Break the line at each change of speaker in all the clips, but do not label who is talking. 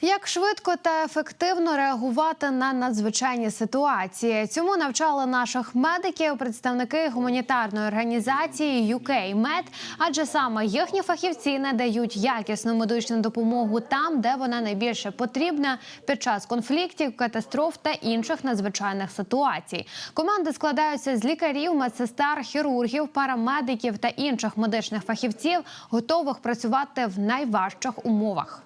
Як швидко та ефективно реагувати на надзвичайні ситуації? Цьому навчали наших медиків представники гуманітарної організації UKMed, адже саме їхні фахівці надають якісну медичну допомогу там, де вона найбільше потрібна під час конфліктів, катастроф та інших надзвичайних ситуацій. Команди складаються з лікарів, медсестер, хірургів, парамедиків та інших медичних фахівців, готових працювати в найважчих умовах.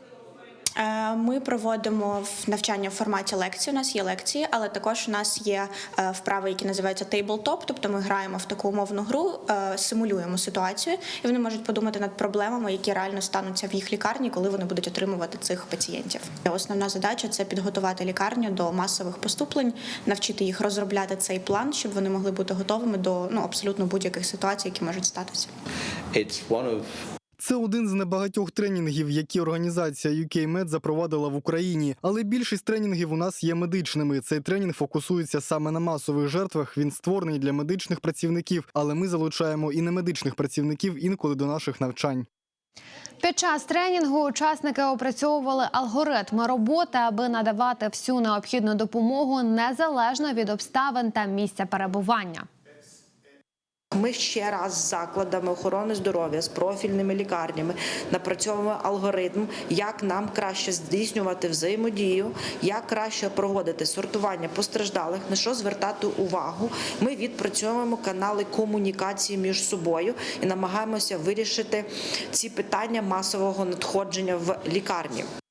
Е, Ми проводимо навчання в форматі лекції. У нас є лекції, але також у нас є е, вправи, які називаються тейблтоп. Тобто ми граємо в таку умовну гру, е, симулюємо ситуацію, і вони можуть подумати над проблемами, які реально стануться в їх лікарні, коли вони будуть отримувати цих пацієнтів. Основна задача це підготувати лікарню до масових поступлень, навчити їх розробляти цей план, щоб вони могли бути готовими до ну абсолютно будь-яких ситуацій, які можуть статися.
It's one of
Це один з небагатьох тренінгів, які організація UKMed запровадила в Україні. Але більшість тренінгів у нас є медичними. Цей тренінг фокусується саме на масових жертвах. Він створений для медичних працівників, але ми залучаємо і немедичних працівників інколи до наших навчань.
Під час тренінгу учасники опрацьовували алгоритми роботи, аби надавати всю необхідну допомогу незалежно від обставин та місця перебування.
Ми ще раз з закладами охорони здоров'я з профільними лікарнями напрацьовуємо алгоритм, як нам краще здійснювати взаємодію, як краще проводити сортування постраждалих, на що звертати увагу. Ми відпрацьовуємо канали комунікації між собою і намагаємося вирішити ці питання масового надходження в лікарні.